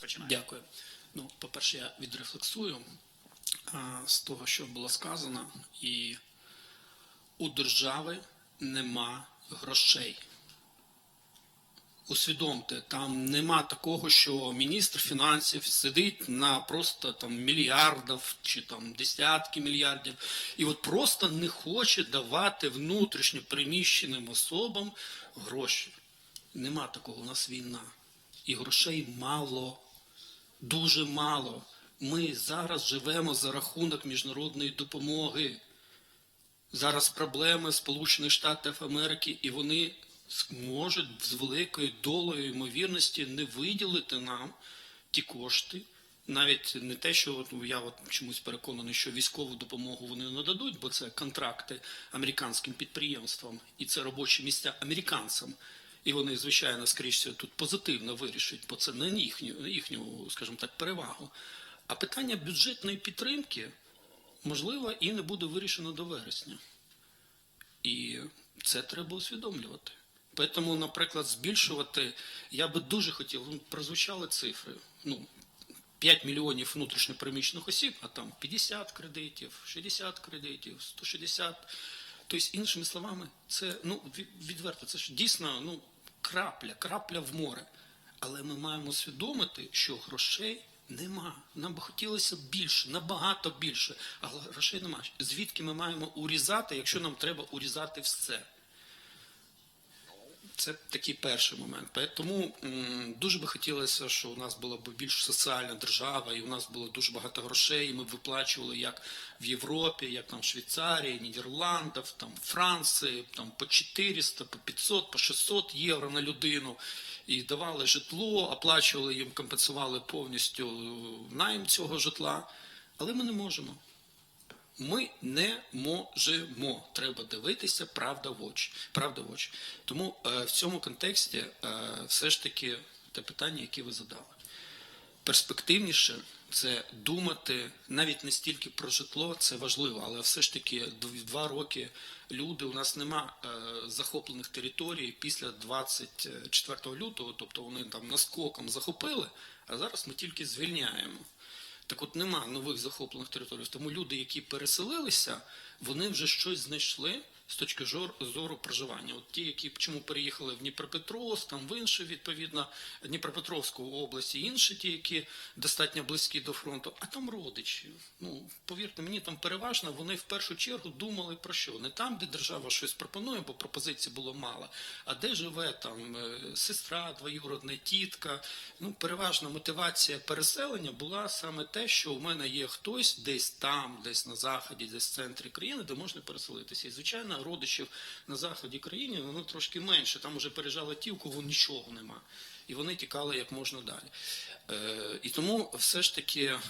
Починайте. Дякую. Ну, по-перше, я відрефлексую а, з того, що було сказано, і у держави нема грошей. Усвідомте, там нема такого, що міністр фінансів сидить на просто там мільярдів чи там десятки мільярдів, і от просто не хоче давати внутрішньо приміщеним особам гроші. Нема такого, у нас війна. І грошей мало дуже мало. Ми зараз живемо за рахунок міжнародної допомоги. Зараз проблеми Сполучених Штатів Америки, і вони можуть з великою долею ймовірності не виділити нам ті кошти. Навіть не те, що от, я от чомусь переконаний, що військову допомогу вони нададуть, бо це контракти американським підприємствам і це робочі місця американцям. І вони, звичайно, скоріш всього, тут позитивно вирішать, бо це не їхню, їхню, скажімо так, перевагу. А питання бюджетної підтримки, можливо, і не буде вирішено до вересня. І це треба усвідомлювати. Тому, наприклад, збільшувати, я би дуже хотів, ну, прозвучали цифри. Ну, 5 мільйонів внутрішньопереміщених осіб, а там 50 кредитів, 60 кредитів, 160. Тобто, іншими словами, це ну, відверто, це ж дійсно ну, крапля, крапля в море. Але ми маємо усвідомити, що грошей нема. Нам би хотілося більше, набагато більше, але грошей нема. Звідки ми маємо урізати, якщо нам треба урізати все? Це такий перший момент. Тому дуже би хотілося, що у нас була б більш соціальна держава, і у нас було дуже багато грошей, і ми б виплачували як в Європі, як там в Швейцарії, Нідерландах, там Франції, там по 400, по 500, по 600 євро на людину. І давали житло, оплачували їм, компенсували повністю е, найм цього житла. Але ми не можемо. Ми не можемо. Треба дивитися правда в очі. Правда в очі. Тому е, в цьому контексті е, все ж таки те питання, яке ви задали. Перспективніше це думати навіть не стільки про житло, це важливо, але все ж таки дв- два роки люди у нас нема е, захоплених територій після 24 лютого, тобто вони там наскоком захопили, а зараз ми тільки звільняємо. Так от нема нових захоплених територій. Тому люди, які переселилися, вони вже щось знайшли з точки зору проживання. От ті, які чому переїхали в Дніпропетровськ, там в інші, відповідно, Дніпропетровську область, і інші, ті, які достатньо близькі до фронту, а там родичі. Ну, повірте мені, там переважно вони в першу чергу думали про що? Не там, де держава щось пропонує, бо пропозицій було мало, а де живе там е, сестра, двоюродна тітка. Ну, переважна мотивація переселення була саме те, що у мене є хтось десь там, десь на заході, десь в центрі країни, де можна переселитися. І звичайно, родичів на заході країни воно трошки менше. Там уже переїжджали ті, у кого нічого нема. І вони тікали як можна далі. Е, і тому все ж таки е,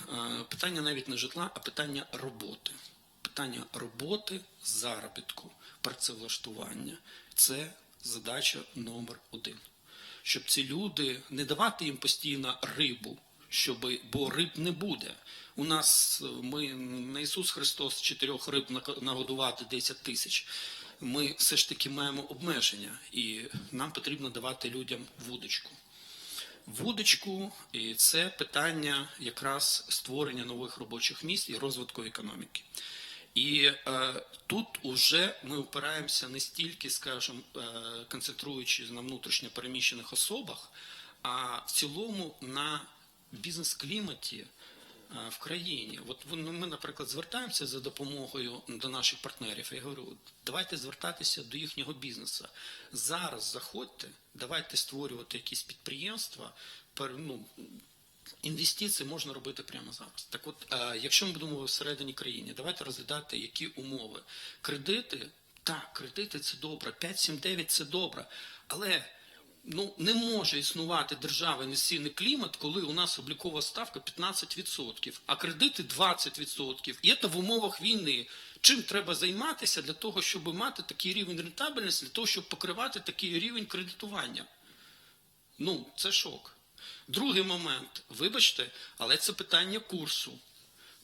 питання навіть не житла, а питання роботи. Питання роботи, заробітку, працевлаштування це задача номер один. Щоб ці люди не давати їм постійно рибу, щоб, бо риб не буде. У нас е, ми не Ісус Христос чотирьох риб нагодувати 10 тисяч. Ми все ж таки маємо обмеження, і нам потрібно давати людям вудочку вудочку, і це питання якраз створення нових робочих місць і розвитку економіки. І е, тут уже ми опираємося не стільки, скажімо, е, концентруючись на внутрішньо переміщених особах, а в цілому на бізнес-кліматі в країні. От ну, ми, наприклад, звертаємося за допомогою до наших партнерів. Я говорю, давайте звертатися до їхнього бізнесу. Зараз заходьте, давайте створювати якісь підприємства. ну, Інвестиції можна робити прямо зараз. Так от, е, якщо ми будемо всередині країни, давайте розглядати, які умови. Кредити, так, кредити це добре, 5-7-9 це добре, але ну, не може існувати держава інвестиційний клімат, коли у нас облікова ставка 15%, а кредити 20%. І це в умовах війни. Чим треба займатися для того, щоб мати такий рівень рентабельності, для того, щоб покривати такий рівень кредитування? Ну, це шок. Другий момент, вибачте, але це питання курсу.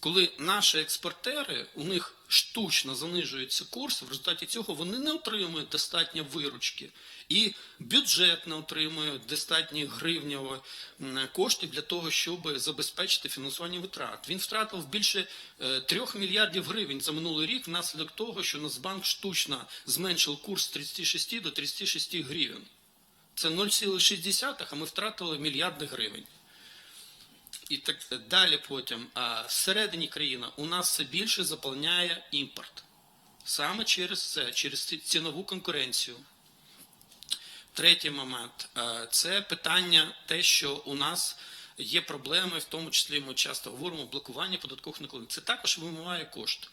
Коли наші експортери, у них штучно занижується курс, в результаті цього вони не отримують достатньо виручки. І бюджет не отримує достатні гривневі м, кошти для того, щоб забезпечити фінансування витрат. Він втратив більше е, трьох мільярдів гривень за минулий рік внаслідок того, що Нацбанк штучно зменшив курс з 36 до 36 гривень. Це 0,6, а ми втратили мільярди гривень. І так далі потім. А всередині країни у нас все більше заповняє імпорт. Саме через це, через цінову конкуренцію. Третій момент це питання те, що у нас є проблеми, в тому числі ми часто говоримо блокування податкових накладних. Це також вимиває кошти.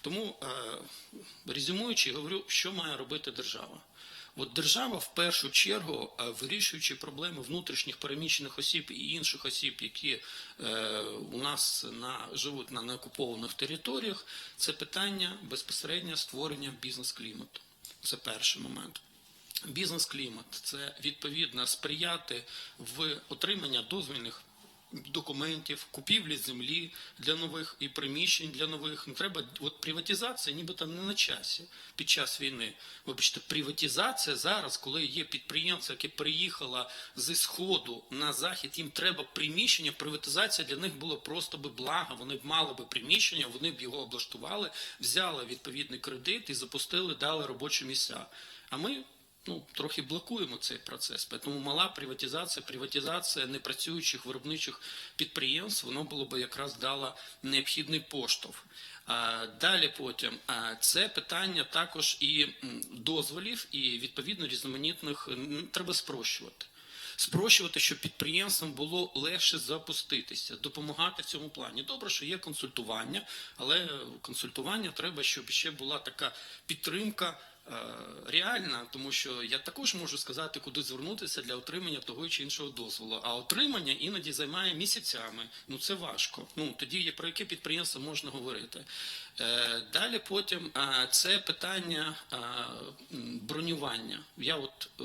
Тому, резюмуючи, говорю, що має робити держава. От держава в першу чергу, е, вирішуючи проблеми внутрішніх переміщених осіб і інших осіб, які е, у нас на, живуть на неокупованих територіях, це питання безпосередньо створення бізнес-клімату. Це перший момент. Бізнес-клімат це відповідно сприяти в отримання дозвільних документів, купівлі землі для нових і приміщень для нових. Не треба от приватизація, нібито не на часі під час війни. Вибачте, приватизація зараз, коли є підприємство, яке приїхало зі сходу на захід, їм треба приміщення. Приватизація для них була просто би благо. Вони б мали би приміщення, вони б його облаштували, взяли відповідний кредит і запустили, дали робочі місця. А ми ну, трохи блокуємо цей процес. Тому мала приватизація, приватизація непрацюючих виробничих підприємств, воно було б якраз дало необхідний поштовх. Далі потім це питання також і дозволів, і відповідно різноманітних треба спрощувати. Спрощувати, щоб підприємствам було легше запуститися, допомагати в цьому плані. Добре, що є консультування, але консультування треба, щоб ще була така підтримка реальна, тому що я також можу сказати, куди звернутися для отримання того чи іншого дозволу. А отримання іноді займає місяцями. Ну це важко. Ну тоді є про яке підприємство можна говорити. Е, Далі потім е, це питання е, бронювання. Я от е,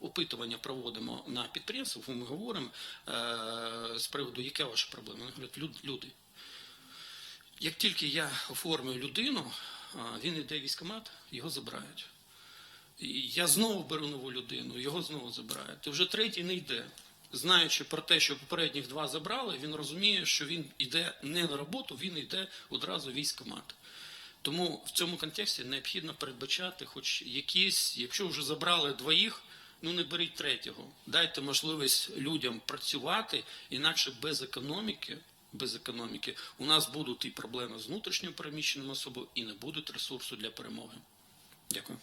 опитування проводимо на підприємствах, ми говоримо е, з приводу, яка ваша проблема. Вони говорять, люди. Як тільки я оформлюю людину, він йде в військкомат, його забирають. І я знову беру нову людину, його знову забирають. І вже третій не йде. Знаючи про те, що попередніх два забрали, він розуміє, що він йде не на роботу, він йде одразу в військкомат. Тому в цьому контексті необхідно передбачати, хоч якісь, якщо вже забрали двоїх, ну не беріть третього. Дайте можливість людям працювати, інакше без економіки, без економіки у нас будуть і проблеми з внутрішньо переміщеними особами, і не будуть ресурсу для перемоги. Дякую.